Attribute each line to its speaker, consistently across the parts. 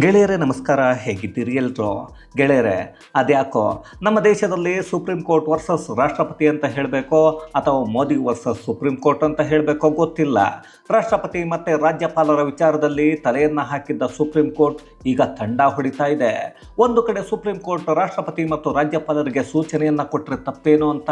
Speaker 1: ಗೆಳೆಯರೇ, ನಮಸ್ಕಾರ. ಹೇಗಿದ್ದೀರಿ ಎಲ್ರು? ಗೆಳೆಯರೇ, ಅದ್ಯಾಕೋ? ನಮ್ಮ ದೇಶದಲ್ಲಿ ಸುಪ್ರೀಂ ಕೋರ್ಟ್ ವರ್ಸಸ್ ರಾಷ್ಟ್ರಪತಿ ಅಂತ ಹೇಳಬೇಕೋ ಅಥವಾ ಮೋದಿ ವರ್ಸಸ್ ಸುಪ್ರೀಂ ಕೋರ್ಟ್ ಅಂತ ಹೇಳಬೇಕೋ ಗೊತ್ತಿಲ್ಲ. ರಾಷ್ಟ್ರಪತಿ ಮತ್ತು ರಾಜ್ಯಪಾಲರ ವಿಚಾರದಲ್ಲಿ ತಲೆಯನ್ನು ಹಾಕಿದ್ದ ಸುಪ್ರೀಂ ಕೋರ್ಟ್ ಈಗ ತಂಡ ಹೊಡಿತಾ ಇದೆ. ಒಂದು ಕಡೆ ಸುಪ್ರೀಂ ಕೋರ್ಟ್ ರಾಷ್ಟ್ರಪತಿ ಮತ್ತು ರಾಜ್ಯಪಾಲರಿಗೆ ಸೂಚನೆಯನ್ನು ಕೊಟ್ಟರೆ ತಪ್ಪೇನು ಅಂತ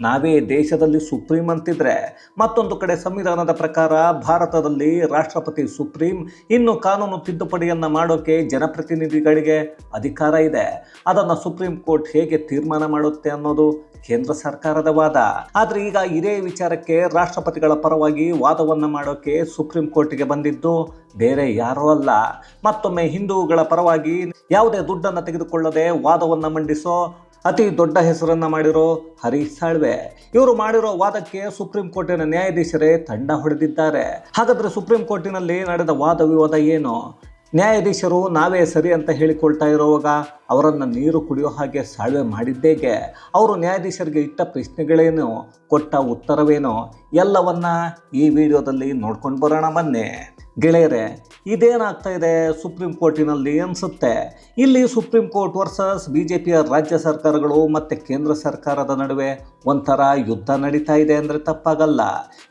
Speaker 1: ನಾವೇ ದೇಶದಲ್ಲಿ ಸುಪ್ರೀಂ ಅಂತಿದ್ರೆ. ಮತ್ತೊಂದು ಕಡೆ ಸಂವಿಧಾನದ ಪ್ರಕಾರ ಭಾರತದಲ್ಲಿ ರಾಷ್ಟ್ರಪತಿ ಸುಪ್ರೀಂ ಇನ್ನು ಕಾನೂನು ತಿದ್ದುಪಡಿಯನ್ನು ಮಾಡೋಕೆ ಜನಪ್ರತಿನಿಧಿಗಳಿಗೆ ಅಧಿಕಾರ ಇದೆ. ಅದನ್ನು ಸುಪ್ರೀಂ ಕೋರ್ಟ್ ಹೇಗೆ ತೀರ್ಮಾನ ಮಾಡುತ್ತೆ ಅನ್ನೋದು ಕೇಂದ್ರ ಸರ್ಕಾರದ ವಾದ. ಆದ್ರೆ ಈಗ ಇದೇ ವಿಚಾರಕ್ಕೆ ರಾಷ್ಟ್ರಪತಿಗಳ ಪರವಾಗಿ ವಾದವನ್ನ ಮಾಡೋಕೆ ಸುಪ್ರೀಂ ಕೋರ್ಟ್ಗೆ ಬಂದಿದ್ದು ಬೇರೆ ಯಾರೂ ಅಲ್ಲ. ಮತ್ತೊಮ್ಮೆ ಹಿಂದೂಗಳ ಪರವಾಗಿ ಯಾವುದೇ ದುಡ್ಡನ್ನು ತೆಗೆದುಕೊಳ್ಳದೆ ವಾದವನ್ನ ಮಂಡಿಸೋ ಅತಿ ದೊಡ್ಡ ಹೆಸರನ್ನ ಮಾಡಿರೋ ಹರೀಶ್ ಸಾಳ್ವೆ. ಇವರು ಮಾಡಿರೋ ವಾದಕ್ಕೆ ಸುಪ್ರೀಂ ಕೋರ್ಟಿನ ನ್ಯಾಯಾಧೀಶರೇ ತಂಡ ಹೊಡೆದಿದ್ದಾರೆ. ಹಾಗಾದ್ರೆ ಸುಪ್ರೀಂ ಕೋರ್ಟಿನಲ್ಲಿ ನಡೆದ ವಾದ ವಿವಾದ ಏನು? ನ್ಯಾಯಾಧೀಶರು ನಾವೇ ಸರಿ ಅಂತ ಹೇಳಿಕೊಳ್ತಾ ಇರುವಾಗ ಅವರನ್ನು ನೀರು ಕುಡಿಯೋ ಹಾಗೆ ಸಾಳ್ವೆ ಮಾಡಿದ್ದೇಗೆ. ಅವರು ನ್ಯಾಯಾಧೀಶರಿಗೆ ಇಟ್ಟ ಪ್ರಶ್ನೆಗಳೇನು, ಕೊಟ್ಟ ಉತ್ತರವೇನು, ಎಲ್ಲವನ್ನ ಈ ವಿಡಿಯೋದಲ್ಲಿ ನೋಡ್ಕೊಂಡು ಬರೋಣ ಬನ್ನಿ. ಗೆಳೆಯರೆ, ಇದೇನಾಗ್ತಾ ಇದೆ? ಸುಪ್ರೀಂ ಕೋರ್ಟಿನಲ್ಲಿ ಅನಿಸುತ್ತೆ. ಇಲ್ಲಿ supreme court versus B J ಪಿಯ ರಾಜ್ಯ ಸರ್ಕಾರಗಳು ಮತ್ತು ಕೇಂದ್ರ ಸರ್ಕಾರದ ನಡುವೆ ಒಂಥರ ಯುದ್ಧ ನಡೀತಾ ಇದೆ ಅಂದರೆ ತಪ್ಪಾಗಲ್ಲ.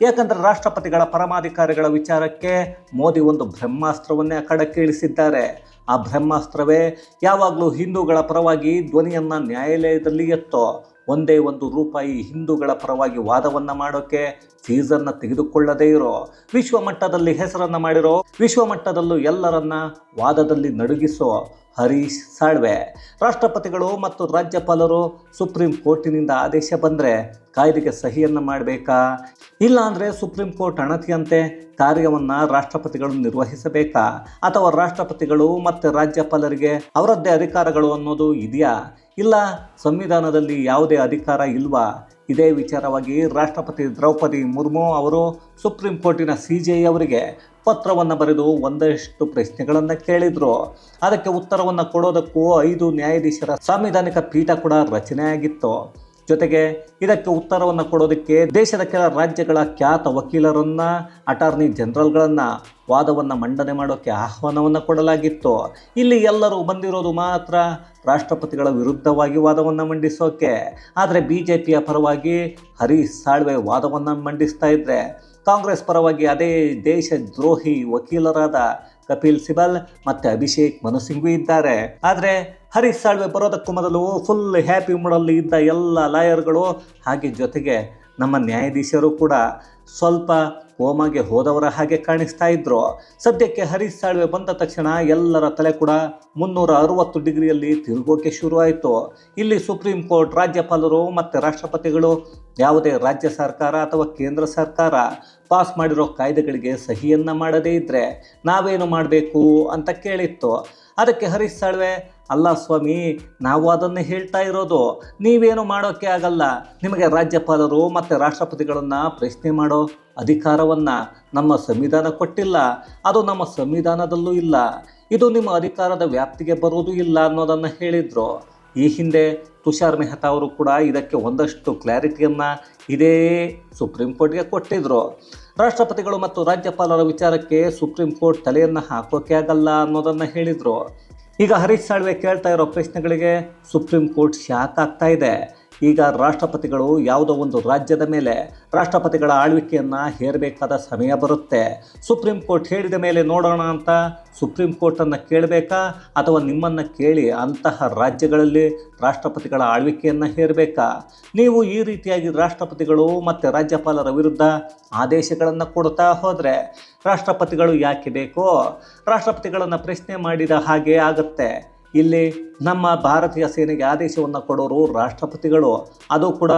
Speaker 1: ಯಾಕಂದರೆ ರಾಷ್ಟ್ರಪತಿಗಳ ಪರಮಾಧಿಕಾರಿಗಳ ವಿಚಾರಕ್ಕೆ ಮೋದಿ ಒಂದು ಬ್ರಹ್ಮಾಸ್ತ್ರವನ್ನೇ ಕಡಕ್ಕೆ ಇಳಿಸಿದ್ದಾರೆ. ಆ ಬ್ರಹ್ಮಾಸ್ತ್ರವೇ ಯಾವಾಗಲೂ ಹಿಂದೂಗಳ ಪರವಾಗಿ ಧ್ವನಿಯನ್ನು ನ್ಯಾಯಾಲಯದಲ್ಲಿ ಎತ್ತೋ ಒಂದೇ ಒಂದು ರೂಪಾಯಿ ಹಿಂದೂಗಳ ಪರವಾಗಿ ವಾದವನ್ನು ಮಾಡೋಕೆ ಫೀಸನ್ನು ತೆಗೆದುಕೊಳ್ಳದೇ ಇರೋ, ವಿಶ್ವಮಟ್ಟದಲ್ಲಿ ಹೆಸರನ್ನು ಮಾಡಿರೋ, ವಿಶ್ವಮಟ್ಟದಲ್ಲೂ ಎಲ್ಲರನ್ನ ವಾದದಲ್ಲಿ ನಡುಗಿಸೋ ಹರೀಶ್ ಸಾಳ್ವೆ. ರಾಷ್ಟ್ರಪತಿಗಳು ಮತ್ತು ರಾಜ್ಯಪಾಲರು ಸುಪ್ರೀಂ ಕೋರ್ಟಿನಿಂದ ಆದೇಶ ಬಂದರೆ ಕಾಯ್ದೆಗೆ ಸಹಿಯನ್ನು ಮಾಡಬೇಕಾ? ಇಲ್ಲಾಂದರೆ ಸುಪ್ರೀಂ ಕೋರ್ಟ್ ಅಣತಿಯಂತೆ ಕಾರ್ಯವನ್ನು ರಾಷ್ಟ್ರಪತಿಗಳು ನಿರ್ವಹಿಸಬೇಕಾ? ಅಥವಾ ರಾಷ್ಟ್ರಪತಿಗಳು ಮತ್ತು ರಾಜ್ಯಪಾಲರಿಗೆ ಅವರದ್ದೇ ಅಧಿಕಾರಗಳು ಅನ್ನೋದು ಇದೆಯಾ? ಇಲ್ಲ, ಸಂವಿಧಾನದಲ್ಲಿ ಯಾವುದೇ ಅಧಿಕಾರ ಇಲ್ವಾ? ಇದೇ ವಿಚಾರವಾಗಿ ರಾಷ್ಟ್ರಪತಿ ದ್ರೌಪದಿ ಮುರ್ಮು ಅವರು ಸುಪ್ರೀಂ ಕೋರ್ಟಿನ ಸಿ ಜೆ ಅವರಿಗೆ ಪತ್ರವನ್ನು ಬರೆದು ಒಂದಷ್ಟು ಪ್ರಶ್ನೆಗಳನ್ನು ಕೇಳಿದರು. ಅದಕ್ಕೆ ಉತ್ತರವನ್ನು ಕೊಡೋದಕ್ಕೂ ಐದು ನ್ಯಾಯಾಧೀಶರ ಸಾಂವಿಧಾನಿಕ ಪೀಠ ಕೂಡ ರಚನೆಯಾಗಿತ್ತು. ಜೊತೆಗೆ ಇದಕ್ಕೆ ಉತ್ತರವನ್ನು ಕೊಡೋದಕ್ಕೆ ದೇಶದ ಕೆಲ ರಾಜ್ಯಗಳ ಖ್ಯಾತ ವಕೀಲರನ್ನು, ಅಟಾರ್ನಿ ಜನರಲ್ಗಳನ್ನು ವಾದವನ್ನು ಮಂಡನೆ ಮಾಡೋಕ್ಕೆ ಆಹ್ವಾನವನ್ನು ಕೊಡಲಾಗಿತ್ತು. ಇಲ್ಲಿ ಎಲ್ಲರೂ ಬಂದಿರೋದು ಮಾತ್ರ ರಾಷ್ಟ್ರಪತಿಗಳ ವಿರುದ್ಧವಾಗಿ ವಾದವನ್ನು ಮಂಡಿಸೋಕೆ. ಆದರೆ ಬಿ ಜೆ ಪಿಯ ಪರವಾಗಿ ಹರೀಶ್ ಸಾಳ್ವೆ ವಾದವನ್ನು ಮಂಡಿಸ್ತಾ ಇದ್ದರೆ ಕಾಂಗ್ರೆಸ್ ಪರವಾಗಿ ಅದೇ ದೇಶ ದ್ರೋಹಿ ವಕೀಲರಾದ ಕಪಿಲ್ ಸಿಬಲ್ ಮತ್ತು ಅಭಿಷೇಕ್ ಮನು ಇದ್ದಾರೆ. ಆದರೆ ಹರೀಶ್ ಸಾಳ್ವೆ ಬರೋದಕ್ಕೂ ಮೊದಲು ಫುಲ್ ಹ್ಯಾಪಿ ಮೂಡಲ್ಲಿ ಇದ್ದ ಎಲ್ಲ ಲಾಯರ್ಗಳು ಹಾಗೆ ಜೊತೆಗೆ ನಮ್ಮ ನ್ಯಾಯಾಧೀಶರು ಕೂಡ ಸ್ವಲ್ಪ ಕೋಮಾಗೆ ಹೋದವರ ಹಾಗೆ ಕಾಣಿಸ್ತಾ ಇದ್ರು, ಸದ್ಯಕ್ಕೆ ಹರೀಶ್ ಸಾಳ್ವೆ ಬಂದ ತಕ್ಷಣ ಎಲ್ಲರ ತಲೆ ಕೂಡ ಮುನ್ನೂರ ಅರವತ್ತು ಡಿಗ್ರಿಯಲ್ಲಿ ತಿರುಗೋಕೆ ಶುರುವಾಯಿತು. ಇಲ್ಲಿ ಸುಪ್ರೀಂ ಕೋರ್ಟ್, ರಾಜ್ಯಪಾಲರು ಮತ್ತು ರಾಷ್ಟ್ರಪತಿಗಳು ಯಾವುದೇ ರಾಜ್ಯ ಸರ್ಕಾರ ಅಥವಾ ಕೇಂದ್ರ ಸರ್ಕಾರ ಪಾಸ್ ಮಾಡಿರೋ ಕಾಯ್ದೆಗಳಿಗೆ ಸಹಿಯನ್ನು ಮಾಡದೇ ಇದ್ದರೆ ನಾವೇನು ಮಾಡಬೇಕು ಅಂತ ಕೇಳಿತ್ತು. ಅದಕ್ಕೆ ಹರೀಶ್ ಸಾಳ್ವೆ ಅಲ್ಲ ಸ್ವಾಮಿ, ನಾವು ಅದನ್ನು ಹೇಳ್ತಾ ಇರೋದು. ನೀವೇನು ಮಾಡೋಕ್ಕೆ ಆಗಲ್ಲ. ನಿಮಗೆ ರಾಜ್ಯಪಾಲರು ಮತ್ತು ರಾಷ್ಟ್ರಪತಿಗಳನ್ನು ಪ್ರಶ್ನೆ ಮಾಡೋ ಅಧಿಕಾರವನ್ನು ನಮ್ಮ ಸಂವಿಧಾನ ಕೊಟ್ಟಿಲ್ಲ. ಅದು ನಮ್ಮ ಸಂವಿಧಾನದಲ್ಲೂ ಇಲ್ಲ. ಇದು ನಿಮ್ಮ ಅಧಿಕಾರದ ವ್ಯಾಪ್ತಿಗೆ ಬರುವುದೂ ಇಲ್ಲ ಅನ್ನೋದನ್ನು ಹೇಳಿದರು. ಈ ಹಿಂದೆ ತುಷಾರ್ ಮೆಹ್ತಾ ಅವರು ಕೂಡ ಇದಕ್ಕೆ ಒಂದಷ್ಟು ಕ್ಲಾರಿಟಿಯನ್ನು ಇದೇ ಸುಪ್ರೀಂ ಕೋರ್ಟ್ಗೆ ಕೊಟ್ಟಿದ್ದರು ರಾಷ್ಟ್ರಪತಿಗಳು ಮತ್ತು ರಾಜ್ಯಪಾಲರ ವಿಚಾರಕ್ಕೆ ಸುಪ್ರೀಂ ಕೋರ್ಟ್ ತಲೆಯನ್ನು ಹಾಕೋಕೆ ಆಗಲ್ಲ ಅನ್ನೋದನ್ನು ಹೇಳಿದರು. ಈಗ ಹರೀಶ್ ಸಾಳ್ವೆ ಕೇಳ್ತಾ ಇರೋ ಪ್ರಶ್ನೆಗಳಿಗೆ ಸುಪ್ರೀಂ ಕೋರ್ಟ್ ಶಾಕ್ ಆಗ್ತಾ ಇದೆ. ಈಗ ರಾಷ್ಟ್ರಪತಿಗಳು ಯಾವುದೋ ಒಂದು ರಾಜ್ಯದ ಮೇಲೆ ರಾಷ್ಟ್ರಪತಿಗಳ ಆಳ್ವಿಕೆಯನ್ನು ಹೇರಬೇಕಾದ ಸಮಯ ಬರುತ್ತೆ. ಸುಪ್ರೀಂ ಕೋರ್ಟ್ ಹೇಳಿದ ಮೇಲೆ ನೋಡೋಣ ಅಂತ ಸುಪ್ರೀಂ ಕೋರ್ಟನ್ನು ಕೇಳಬೇಕಾ? ಅಥವಾ ನಿಮ್ಮನ್ನು ಕೇಳಿ ಅಂತಹ ರಾಜ್ಯಗಳಲ್ಲಿ ರಾಷ್ಟ್ರಪತಿಗಳ ಆಳ್ವಿಕೆಯನ್ನು ಹೇರಬೇಕಾ? ನೀವು ಈ ರೀತಿಯಾಗಿ ರಾಷ್ಟ್ರಪತಿಗಳು ಮತ್ತು ರಾಜ್ಯಪಾಲರ ವಿರುದ್ಧ ಆದೇಶಗಳನ್ನು ಕೊಡ್ತಾ ಹೋದರೆ ರಾಷ್ಟ್ರಪತಿಗಳು ಯಾಕೆ ಬೇಕೋ? ರಾಷ್ಟ್ರಪತಿಗಳನ್ನು ಪ್ರಶ್ನೆ ಮಾಡಿದ ಹಾಗೆ ಆಗುತ್ತೆ. ಇಲ್ಲಿ ನಮ್ಮ ಭಾರತೀಯ ಸೇನೆಗೆ ಆದೇಶವನ್ನು ಕೊಡೋರು ರಾಷ್ಟ್ರಪತಿಗಳು. ಅದು ಕೂಡ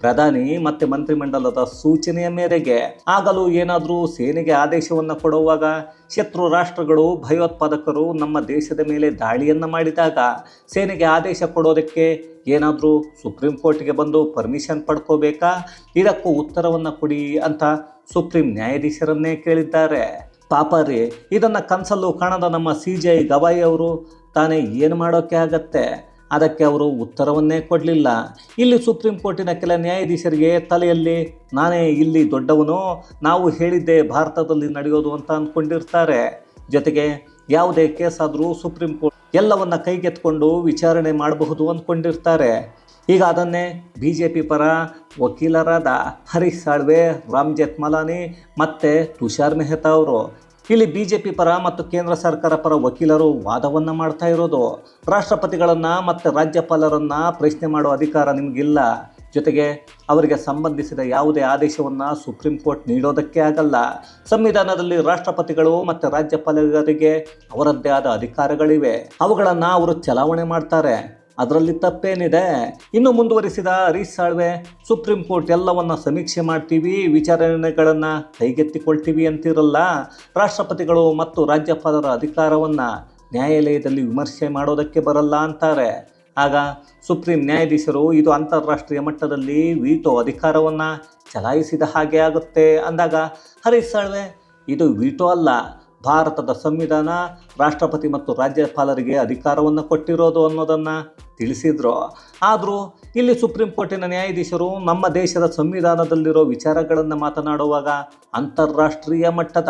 Speaker 1: ಪ್ರಧಾನಿ ಮತ್ತು ಮಂತ್ರಿಮಂಡಲದ ಸೂಚನೆಯ ಮೇರೆಗೆ. ಆಗಲೂ ಏನಾದರೂ ಸೇನೆಗೆ ಆದೇಶವನ್ನು ಕೊಡುವಾಗ ಶತ್ರು ರಾಷ್ಟ್ರಗಳು, ಭಯೋತ್ಪಾದಕರು ನಮ್ಮ ದೇಶದ ಮೇಲೆ ದಾಳಿಯನ್ನು ಮಾಡಿದಾಗ ಸೇನೆಗೆ ಆದೇಶ ಕೊಡೋದಕ್ಕೆ ಏನಾದರೂ ಸುಪ್ರೀಂ ಕೋರ್ಟ್ಗೆ ಬಂದು ಪರ್ಮಿಷನ್ ಪಡ್ಕೋಬೇಕಾ? ಇದಕ್ಕೂ ಉತ್ತರವನ್ನು ಕೊಡಿ ಅಂತ ಸುಪ್ರೀಂ ನ್ಯಾಯಾಧೀಶರನ್ನೇ ಕೇಳಿದ್ದಾರೆ. ಪಾಪ ರೀ, ಇದನ್ನು ಕನಸಲ್ಲೂ ಕಾಣದ ನಮ್ಮ ಸಿ ಜೆ ಐ ಗವಾಯಿ ಅವರು ತಾನೇ ಏನು ಮಾಡೋಕ್ಕೆ ಆಗತ್ತೆ? ಅದಕ್ಕೆ ಅವರು ಉತ್ತರವನ್ನೇ ಕೊಡಲಿಲ್ಲ. ಇಲ್ಲಿ ಸುಪ್ರೀಂ ಕೋರ್ಟಿನ ಕೆಲ ನ್ಯಾಯಾಧೀಶರಿಗೆ ತಲೆಯಲ್ಲಿ, ನಾನೇ ಇಲ್ಲಿ ದೊಡ್ಡವನು, ನಾವು ಹೇಳಿದ್ದೆ ಭಾರತದಲ್ಲಿ ನಡೆಯೋದು ಅಂತ ಅಂದ್ಕೊಂಡಿರ್ತಾರೆ. ಜೊತೆಗೆ ಯಾವುದೇ ಕೇಸ್ ಆದರೂ ಸುಪ್ರೀಂ ಕೋರ್ಟ್ ಎಲ್ಲವನ್ನ ಕೈಗೆತ್ಕೊಂಡು ವಿಚಾರಣೆ ಮಾಡಬಹುದು ಅಂದ್ಕೊಂಡಿರ್ತಾರೆ. ಈಗ ಅದನ್ನೇ ಬಿ ಜೆ ಪಿ ಪರ ವಕೀಲರಾದ ಹರೀಶ್ ಸಾಳ್ವೆ, ರಾಮ್ ಜೇತ್ಮಲಾನಿ ಮತ್ತು ತುಷಾರ್ ಮೆಹ್ತಾ ಅವರು ಇಲ್ಲಿ ಬಿಜೆಪಿ ಪರ ಮತ್ತು ಕೇಂದ್ರ ಸರ್ಕಾರ ಪರ ವಕೀಲರು ವಾದವನ್ನು ಮಾಡ್ತಾ ಇರೋದು. ರಾಷ್ಟ್ರಪತಿಗಳನ್ನು ಮತ್ತು ರಾಜ್ಯಪಾಲರನ್ನು ಪ್ರಶ್ನೆ ಮಾಡೋ ಅಧಿಕಾರ ನಿಮಗಿಲ್ಲ. ಜೊತೆಗೆ ಅವರಿಗೆ ಸಂಬಂಧಿಸಿದ ಯಾವುದೇ ಆದೇಶವನ್ನು ಸುಪ್ರೀಂ ಕೋರ್ಟ್ ನೀಡೋದಕ್ಕೆ ಆಗಲ್ಲ. ಸಂವಿಧಾನದಲ್ಲಿ ರಾಷ್ಟ್ರಪತಿಗಳು ಮತ್ತು ರಾಜ್ಯಪಾಲರಿಗೆ ಅವರದ್ದೇ ಆದ ಅಧಿಕಾರಗಳಿವೆ. ಅವುಗಳನ್ನು ಅವರು ಚಲಾವಣೆ ಮಾಡ್ತಾರೆ. ಅದರಲ್ಲಿ ತಪ್ಪೇನಿದೆ. ಇನ್ನು ಮುಂದುವರಿಸಿದ ಹರೀಶ್ ಸಾಳ್ವೆ ಸುಪ್ರೀಂ ಕೋರ್ಟ್ ಎಲ್ಲವನ್ನ ಸಮೀಕ್ಷೆ ಮಾಡ್ತೀವಿ, ವಿಚಾರಣೆಗಳನ್ನು ಕೈಗೆತ್ತಿಕೊಳ್ತೀವಿ ಅಂತಿರಲ್ಲ. ರಾಷ್ಟ್ರಪತಿಗಳು ಮತ್ತು ರಾಜ್ಯಪಾಲರ ಅಧಿಕಾರವನ್ನು ನ್ಯಾಯಾಲಯದಲ್ಲಿ ವಿಮರ್ಶೆ ಮಾಡೋದಕ್ಕೆ ಬರಲ್ಲ ಅಂತಾರೆ. ಆಗ ಸುಪ್ರೀಂ ನ್ಯಾಯಾಧೀಶರು ಇದು ಅಂತಾರಾಷ್ಟ್ರೀಯ ಮಟ್ಟದಲ್ಲಿ ವೀಟೋ ಅಧಿಕಾರವನ್ನು ಚಲಾಯಿಸಿದ ಹಾಗೆ ಆಗುತ್ತೆ. ಅಂದಾಗ, ಹರೀಶ್ ಸಾಳ್ವೆ ಇದು ವೀಟೋ ಅಲ್ಲ. ಭಾರತದ ಸಂವಿಧಾನ, ರಾಷ್ಟ್ರಪತಿ ಮತ್ತು ರಾಜ್ಯಪಾಲರಿಗೆ ಅಧಿಕಾರವನ್ನು ಕೊಟ್ಟಿರೋದು ಅನ್ನೋದನ್ನು ತಿಳಿಸಿದ್ರು, ಆದರೂ ಇಲ್ಲಿ ಸುಪ್ರೀಂ ಕೋರ್ಟಿನ ನ್ಯಾಯಾಧೀಶರು ನಮ್ಮ ದೇಶದ ಸಂವಿಧಾನದಲ್ಲಿರೋ ವಿಚಾರಗಳನ್ನು ಮಾತನಾಡುವಾಗ ಅಂತಾರಾಷ್ಟ್ರೀಯ ಮಟ್ಟದ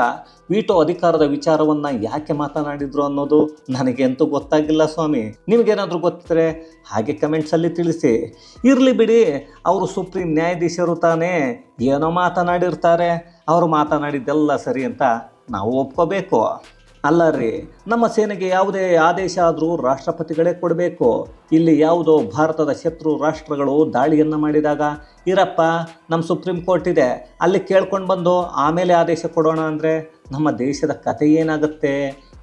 Speaker 1: ವೀಟೋ ಅಧಿಕಾರದ ವಿಚಾರವನ್ನು ಯಾಕೆ ಮಾತನಾಡಿದ್ರು ಅನ್ನೋದು ನನಗೆ ಅಂತೂ ಗೊತ್ತಾಗಿಲ್ಲ ಸ್ವಾಮಿ. ನಿಮಗೇನಾದರೂ ಗೊತ್ತಿದ್ರೆ ಹಾಗೆ ಕಮೆಂಟ್ಸಲ್ಲಿ ತಿಳಿಸಿ. ಇರಲಿ ಬಿಡಿ, ಅವರು ಸುಪ್ರೀಂ ನ್ಯಾಯಾಧೀಶರು ತಾನೇ ಏನೋ ಮಾತನಾಡಿರ್ತಾರೆ. ಅವರು ಮಾತನಾಡಿದ್ದೆಲ್ಲ ಸರಿ ಅಂತ ನಾವು ಒಪ್ಕೋಬೇಕು. ಅಲ್ಲ ರೀ, ನಮ್ಮ ಸೇನೆಗೆ ಯಾವುದೇ ಆದೇಶ ಆದರೂ ರಾಷ್ಟ್ರಪತಿಗಳೇ ಕೊಡಬೇಕು. ಇಲ್ಲಿ ಯಾವುದೋ ಭಾರತದ ಶತ್ರು ರಾಷ್ಟ್ರಗಳು ದಾಳಿಯನ್ನು ಮಾಡಿದಾಗ, ಇರಪ್ಪ ನಮ್ಮ ಸುಪ್ರೀಂ ಕೋರ್ಟ್ ಇದೆ, ಅಲ್ಲಿ ಕೇಳ್ಕೊಂಡು ಬಂದು ಆಮೇಲೆ ಆದೇಶ ಕೊಡೋಣ ಅಂದರೆ ನಮ್ಮ ದೇಶದ ಕತೆ ಏನಾಗುತ್ತೆ?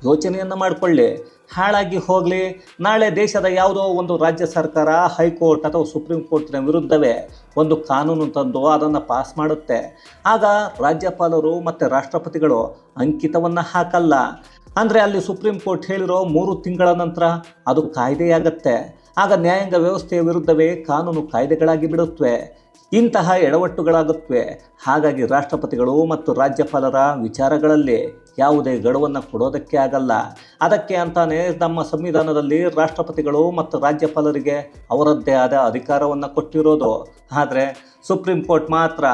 Speaker 1: ಯೋಚನೆಯನ್ನು ಮಾಡಿಕೊಳ್ಳಿ. ಹಾಳಾಗಿ ಹೋಗಲಿ. ನಾಳೆ ದೇಶದ ಯಾವುದೋ ಒಂದು ರಾಜ್ಯ ಸರ್ಕಾರ, ಹೈಕೋರ್ಟ್ ಅಥವಾ ಸುಪ್ರೀಂ ಕೋರ್ಟಿನ ವಿರುದ್ಧವೇ ಒಂದು ಕಾನೂನು ತಂದು ಅದನ್ನು ಪಾಸ್ ಮಾಡುತ್ತೆ. ಆಗ ರಾಜ್ಯಪಾಲರು ಮತ್ತು ರಾಷ್ಟ್ರಪತಿಗಳು ಅಂಕಿತವನ್ನು ಹಾಕಲ್ಲ. ಅಂದರೆ ಅಲ್ಲಿ ಸುಪ್ರೀಂ ಕೋರ್ಟ್ ಹೇಳಿರೋ ಮೂರು ತಿಂಗಳ ನಂತರ ಅದು ಕಾಯ್ದೆಯಾಗತ್ತೆ. ಆಗ ನ್ಯಾಯಾಂಗ ವ್ಯವಸ್ಥೆಯ ವಿರುದ್ಧವೇ ಕಾನೂನು ಕಾಯ್ದೆಗಳಾಗಿ ಬಿಡುತ್ತವೆ. ಇಂತಹ ಎಡವಟ್ಟುಗಳಾಗುತ್ತವೆ. ಹಾಗಾಗಿ ರಾಷ್ಟ್ರಪತಿಗಳು ಮತ್ತು ರಾಜ್ಯಪಾಲರ ವಿಚಾರಗಳಲ್ಲಿ ಯಾವುದೇ ಗಡುವನ್ನು ಕೊಡೋದಕ್ಕೆ ಆಗಲ್ಲ. ಅದಕ್ಕೆ ಅಂತಾನೇ ನಮ್ಮ ಸಂವಿಧಾನದಲ್ಲಿ ರಾಷ್ಟ್ರಪತಿಗಳು ಮತ್ತು ರಾಜ್ಯಪಾಲರಿಗೆ ಅವರದ್ದೇ ಆದ ಅಧಿಕಾರವನ್ನು ಕೊಟ್ಟಿರೋದು. ಆದರೆ ಸುಪ್ರೀಂ ಕೋರ್ಟ್ ಮಾತ್ರ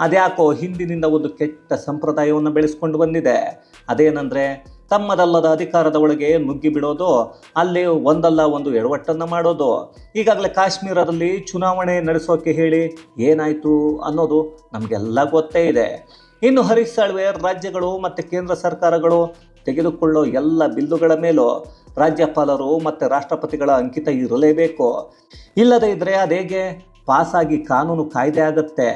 Speaker 1: ಅದ್ಯಾಕೋ ಹಿಂದಿನಿಂದ ಒಂದು ಕೆಟ್ಟ ಸಂಪ್ರದಾಯವನ್ನು ಬೆಳೆಸ್ಕೊಂಡು ಬಂದಿದೆ. ಅದೇನೆಂದರೆ ತಮ್ಮದಲ್ಲದ ಅಧಿಕಾರದ ಒಳಗೆ ನುಗ್ಗಿ ಬಿಡೋದು ಅಲ್ಲಿ ಒಂದಲ್ಲ ಒಂದು ಎಡವಟ್ಟನ್ನು ಮಾಡೋದು. ಈಗಾಗಲೇ ಕಾಶ್ಮೀರದಲ್ಲಿ ಚುನಾವಣೆ ನಡೆಸೋಕೆ ಹೇಳಿ ಏನಾಯಿತು ಅನ್ನೋದು ನಮಗೆಲ್ಲ ಗೊತ್ತೇ ಇದೆ. ಇನ್ನು ಹರೀಶ್ ಸಾಳ್ವೆ ರಾಜ್ಯಗಳು ಮತ್ತು ಕೇಂದ್ರ ಸರ್ಕಾರಗಳು ತೆಗೆದುಕೊಳ್ಳೋ ಎಲ್ಲ ಬಿಲ್ಲುಗಳ ಮೇಲೂ ರಾಜ್ಯಪಾಲರು ಮತ್ತು ರಾಷ್ಟ್ರಪತಿಗಳ ಅಂಕಿತ ಇರಲೇಬೇಕು. ಇಲ್ಲದೇ ಇದ್ದರೆ ಅದೇಗೆ ಪಾಸಾಗಿ ಕಾನೂನು ಕಾಯ್ದೆ ಆಗುತ್ತೆ.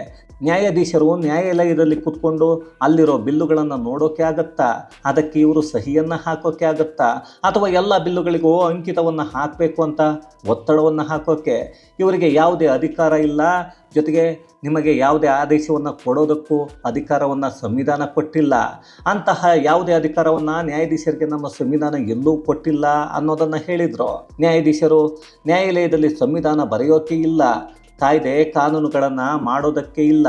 Speaker 1: ನ್ಯಾಯಾಧೀಶರು ನ್ಯಾಯಾಲಯದಲ್ಲಿ ಕೂತ್ಕೊಂಡು ಅಲ್ಲಿರೋ ಬಿಲ್ಲುಗಳನ್ನು ನೋಡೋಕೆ ಆಗತ್ತಾ? ಅದಕ್ಕೆ ಇವರು ಸಹಿಯನ್ನು ಹಾಕೋಕೆ ಆಗತ್ತಾ? ಅಥವಾ ಎಲ್ಲ ಬಿಲ್ಲುಗಳಿಗೂ ಅಂಕಿತವನ್ನು ಹಾಕಬೇಕು ಅಂತ ಒತ್ತಡವನ್ನು ಹಾಕೋಕೆ? ಇವರಿಗೆ ಯಾವುದೇ ಅಧಿಕಾರ ಇಲ್ಲ? ಜೊತೆಗೆ ನಿಮಗೆ ಯಾವುದೇ ಆದೇಶವನ್ನು ಕೊಡೋದಕ್ಕೂ ಅಧಿಕಾರವನ್ನು ಸಂವಿಧಾನ ಕೊಟ್ಟಿಲ್ಲ. ಅಂತಹ ಯಾವುದೇ ಅಧಿಕಾರವನ್ನು ನ್ಯಾಯಾಧೀಶರಿಗೆ ನಮ್ಮ ಸಂವಿಧಾನ ಎಲ್ಲೂ ಕೊಟ್ಟಿಲ್ಲ ಅನ್ನೋದನ್ನು ಹೇಳಿದರು. ನ್ಯಾಯಾಧೀಶರು, ನ್ಯಾಯಾಲಯದಲ್ಲಿ ಸಂವಿಧಾನ ಬರೆಯೋಕೆ ಇಲ್ಲ. ಕಾಯ್ದೆ ಕಾನೂನುಗಳನ್ನು ಮಾಡೋದಕ್ಕೆ ಇಲ್ಲ.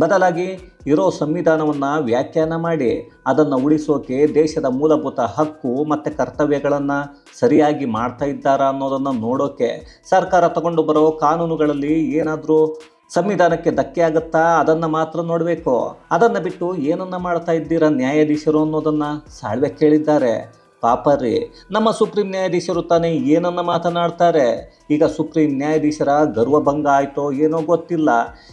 Speaker 1: ಬದಲಾಗಿ ಇರೋ ಸಂವಿಧಾನವನ್ನು ವ್ಯಾಖ್ಯಾನ ಮಾಡಿ ಅದನ್ನು ಉಳಿಸೋಕೆ ದೇಶದ ಮೂಲಭೂತ ಹಕ್ಕು ಮತ್ತು ಕರ್ತವ್ಯಗಳನ್ನು ಸರಿಯಾಗಿ ಮಾಡ್ತಾ ಇದ್ದಾರಾ ಅನ್ನೋದನ್ನು ನೋಡೋಕೆ ಸರ್ಕಾರ ತಗೊಂಡು ಬರೋ ಕಾನೂನುಗಳಲ್ಲಿ ಏನಾದರೂ ಸಂವಿಧಾನಕ್ಕೆ ಧಕ್ಕೆ ಆಗುತ್ತಾ? ಅದನ್ನು ಮಾತ್ರ ನೋಡಬೇಕು. ಅದನ್ನು ಬಿಟ್ಟು ಏನನ್ನು ಮಾಡ್ತಾ ಇದ್ದೀರಾ ನ್ಯಾಯಾಧೀಶರು ಅನ್ನೋದನ್ನು ಸಾಳ್ವೆ ಕೇಳಿದ್ದಾರೆ. ಪಾಪ ರೀ ನಮ್ಮ ಸುಪ್ರೀಂ ನ್ಯಾಯಾಧೀಶರು ತಾನೇ ಏನನ್ನ ಮಾತನಾಡ್ತಾರೆ? ಈಗ ಸುಪ್ರೀಂ ನ್ಯಾಯಾಧೀಶರ ಗರ್ವಭಂಗ ಆಯಿತೋ ಏನೋ ಗೊತ್ತಿಲ್ಲ.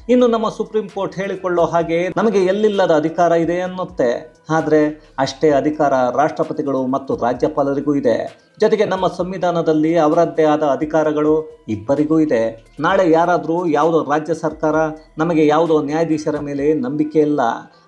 Speaker 1: ಇನ್ನು ನಮ್ಮ ಸುಪ್ರೀಂ ಕೋರ್ಟ್ ಹೇಳಿಕೊಳ್ಳೋ ಹಾಗೆ ನಮಗೆ ಎಲ್ಲಿಲ್ಲದ ಅಧಿಕಾರ ಇದೆ ಅನ್ನುತ್ತೆ. ಆದರೆ ಅಷ್ಟೇ ಅಧಿಕಾರ ರಾಷ್ಟ್ರಪತಿಗಳು ಮತ್ತು ರಾಜ್ಯಪಾಲರಿಗೂ ಇದೆ. ಜೊತೆಗೆ ನಮ್ಮ ಸಂವಿಧಾನದಲ್ಲಿ ಅವರದ್ದೇ ಆದ ಅಧಿಕಾರಗಳು ಇಬ್ಬರಿಗೂ ಇದೆ. ನಾಳೆ ಯಾರಾದರೂ ಯಾವುದೋ ರಾಜ್ಯ ಸರ್ಕಾರ, ನಮಗೆ ಯಾವುದೋ ನ್ಯಾಯಾಧೀಶರ ಮೇಲೆ ನಂಬಿಕೆ ಇಲ್ಲ.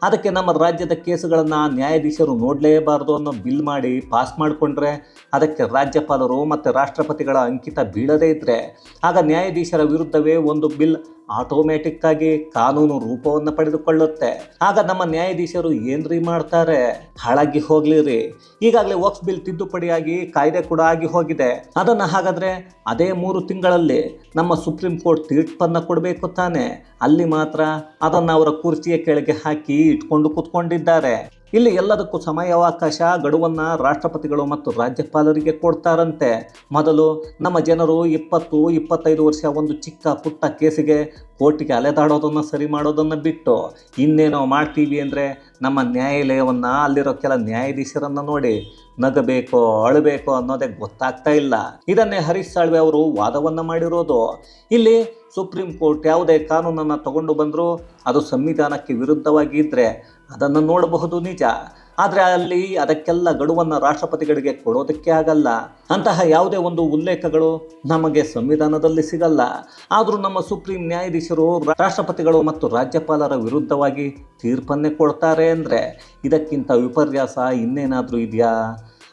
Speaker 1: ಅದಕ್ಕೆ ನಮ್ಮ ರಾಜ್ಯದ ಕೇಸುಗಳನ್ನು ನ್ಯಾಯಾಧೀಶರು ನೋಡಲೇಬಾರ್ದು ಅನ್ನೋ ಬಿಲ್ ಮಾಡಿ ಪಾಸ್ ಮಾಡಿಕೊಂಡ್ರೆ ಅದಕ್ಕೆ ರಾಜ್ಯಪಾಲರು ಮತ್ತು ರಾಷ್ಟ್ರಪತಿಗಳ ಅಂಕಿತ ಬೀಳದೇ ಇದ್ದರೆ ಆಗ ನ್ಯಾಯಾಧೀಶರ ವಿರುದ್ಧವೇ ಒಂದು ಬಿಲ್ ಆಟೋಮ್ಯಾಟಿಕ್ ಆಗಿ ಕಾನೂನು ರೂಪವನ್ನು ಪಡೆದುಕೊಳ್ಳುತ್ತೆ. ಆಗ ನಮ್ಮ ನ್ಯಾಯಾಧೀಶರು ಏನ್ರಿ ಮಾಡ್ತಾರೆ? ಹಾಳಾಗಿ ಹೋಗ್ಲಿ ರೀ ಈಗಾಗಲೇ ವಕ್ಫ್ ಬಿಲ್ ತಿದ್ದುಪಡಿಯಾಗಿ ಕಾಯ್ದೆ ಕೂಡ ಆಗಿ ಹೋಗಿದೆ. ಅದನ್ನು ಹಾಗಾದ್ರೆ ಅದೇ ಮೂರು ತಿಂಗಳಲ್ಲಿ ನಮ್ಮ ಸುಪ್ರೀಂ ಕೋರ್ಟ್ ತೀರ್ಪನ್ನು ಕೊಡಬೇಕು ತಾನೆ. ಅಲ್ಲಿ ಮಾತ್ರ ಅದನ್ನು ಅವರ ಕುರ್ಚಿಯ ಕೆಳಗೆ ಹಾಕಿ ಇಟ್ಕೊಂಡು ಕೂತ್ಕೊಂಡಿದ್ದಾರೆ. ಇಲ್ಲಿ ಎಲ್ಲದಕ್ಕೂ ಸಮಯಾವಕಾಶ ಗಡುವನ್ನು ರಾಷ್ಟ್ರಪತಿಗಳು ಮತ್ತು ರಾಜ್ಯಪಾಲರಿಗೆ ಕೊಡ್ತಾರಂತೆ. ಮೊದಲು ನಮ್ಮ ಜನರು ಇಪ್ಪತ್ತು, ಇಪ್ಪತ್ತೈದು ವರ್ಷ ಒಂದು ಚಿಕ್ಕ ಪುಟ್ಟ ಕೇಸಿಗೆ ಕೋರ್ಟಿಗೆ ಅಲೆದಾಡೋದನ್ನು ಸರಿ ಮಾಡೋದನ್ನು ಬಿಟ್ಟು ಇನ್ನೇನೋ ಮಾಡ್ತೀವಿ ಅಂದರೆ ನಮ್ಮ ನ್ಯಾಯಾಲಯವನ್ನು ಅಲ್ಲಿರೋ ಕೆಲ ನ್ಯಾಯಾಧೀಶರನ್ನು ನೋಡಿ ನಗಬೇಕೋ, ಅಳಬೇಕೋ ಅನ್ನೋದೇ ಗೊತ್ತಾಗ್ತಾ ಇಲ್ಲ. ಇದನ್ನೇ ಹರೀಶ್ ಸಾಳ್ವೆ ಅವರು ವಾದವನ್ನು ಮಾಡಿರೋದು. ಇಲ್ಲಿ ಸುಪ್ರೀಂ ಕೋರ್ಟ್ ಯಾವುದೇ ಕಾನೂನನ್ನು ತಗೊಂಡು ಬಂದರೂ ಅದು ಸಂವಿಧಾನಕ್ಕೆ ವಿರುದ್ಧವಾಗಿ ಇದ್ದರೆ ಅದನ್ನು ನೋಡಬಹುದು ನಿಜ. ಆದರೆ ಅಲ್ಲಿ ಅದಕ್ಕೆಲ್ಲ ಗಡುವನ್ನು ರಾಷ್ಟ್ರಪತಿಗಳಿಗೆ ಕೊಡೋದಕ್ಕೆ ಆಗಲ್ಲ. ಅಂತಹ ಯಾವುದೇ ಒಂದು ಉಲ್ಲೇಖಗಳು ನಮಗೆ ಸಂವಿಧಾನದಲ್ಲಿ ಸಿಗಲ್ಲ. ಆದರೂ ನಮ್ಮ ಸುಪ್ರೀಂ ನ್ಯಾಯಾಧೀಶರು ರಾಷ್ಟ್ರಪತಿಗಳು ಮತ್ತು ರಾಜ್ಯಪಾಲರ ವಿರುದ್ಧವಾಗಿ ತೀರ್ಪನ್ನೇ ಕೊಡ್ತಾರೆ ಅಂದರೆ ಇದಕ್ಕಿಂತ ವಿಪರ್ಯಾಸ ಇನ್ನೇನಾದರೂ ಇದೆಯಾ?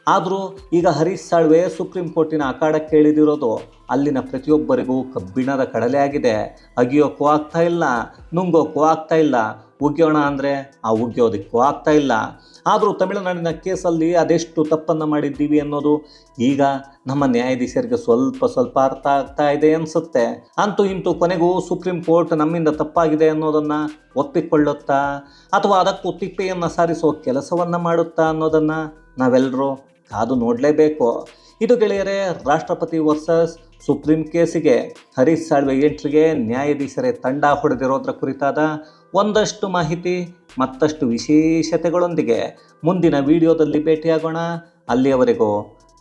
Speaker 1: ಆದರೂ ಈಗ ಹರೀಶ್ ಸಾಳ್ವೆ ಸುಪ್ರೀಂ ಕೋರ್ಟಿನ ಅಖಾಡಕ್ಕೆ ಇಳಿದಿರೋದು ಅಲ್ಲಿನ ಪ್ರತಿಯೊಬ್ಬರಿಗೂ ಕಬ್ಬಿಣದ ಕಡಲೆ ಆಗಿದೆ. ಅಗಿಯೋಕ್ಕೂ ಆಗ್ತಾ ಇಲ್ಲ, ನುಂಗೋಕ್ಕೂ ಆಗ್ತಾ ಇಲ್ಲ. ಉಗ್ಯೋಣ ಅಂದರೆ ಆ ಉಗ್ಯೋದಕ್ಕೂ ಆಗ್ತಾ ಇಲ್ಲ. ಆದರೂ ತಮಿಳುನಾಡಿನ ಕೇಸಲ್ಲಿ ಅದೆಷ್ಟು ತಪ್ಪನ್ನು ಮಾಡಿದ್ದೀವಿ ಅನ್ನೋದು ಈಗ ನಮ್ಮ ನ್ಯಾಯಾಧೀಶರಿಗೆ ಸ್ವಲ್ಪ ಸ್ವಲ್ಪ ಅರ್ಥ ಆಗ್ತಾ ಇದೆ ಅನಿಸುತ್ತೆ. ಅಂತೂ ಇಂತೂ ಕೊನೆಗೂ ಸುಪ್ರೀಂ ಕೋರ್ಟ್ ನಮ್ಮಿಂದ ತಪ್ಪಾಗಿದೆ ಅನ್ನೋದನ್ನು ಒಪ್ಪಿಕೊಳ್ಳುತ್ತಾ ಅಥವಾ ಅದಕ್ಕೂ ತಿಪ್ಪೆಯನ್ನು ಸಾರಿಸೋ ಕೆಲಸವನ್ನು ಮಾಡುತ್ತಾ ಅನ್ನೋದನ್ನು ನಾವೆಲ್ಲರೂ ಕಾದು ನೋಡಲೇಬೇಕು. ಇದು ಗೆಳೆಯರೇ, ರಾಷ್ಟ್ರಪತಿ ವರ್ಸಸ್ ಸುಪ್ರೀಂ ಕೇಸಿಗೆ ಹರೀಶ್ ಸಾಳ್ವೆ ಎಂಟ್ರಿಗೆ ನ್ಯಾಯಾಧೀಶರೇ ತಂಡ ಹೊಡೆದಿರೋದ್ರ ಕುರಿತಾದ ಒಂದಷ್ಟು ಮಾಹಿತಿ, ಮತ್ತಷ್ಟು ವಿಶೇಷತೆಗಳೊಂದಿಗೆ ಮುಂದಿನ ವಿಡಿಯೋದಲ್ಲಿ ಭೇಟಿಯಾಗೋಣ. ಅಲ್ಲಿಯವರೆಗೂ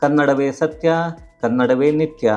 Speaker 1: ಕನ್ನಡವೇ ಸತ್ಯ, ಕನ್ನಡವೇ ನಿತ್ಯ.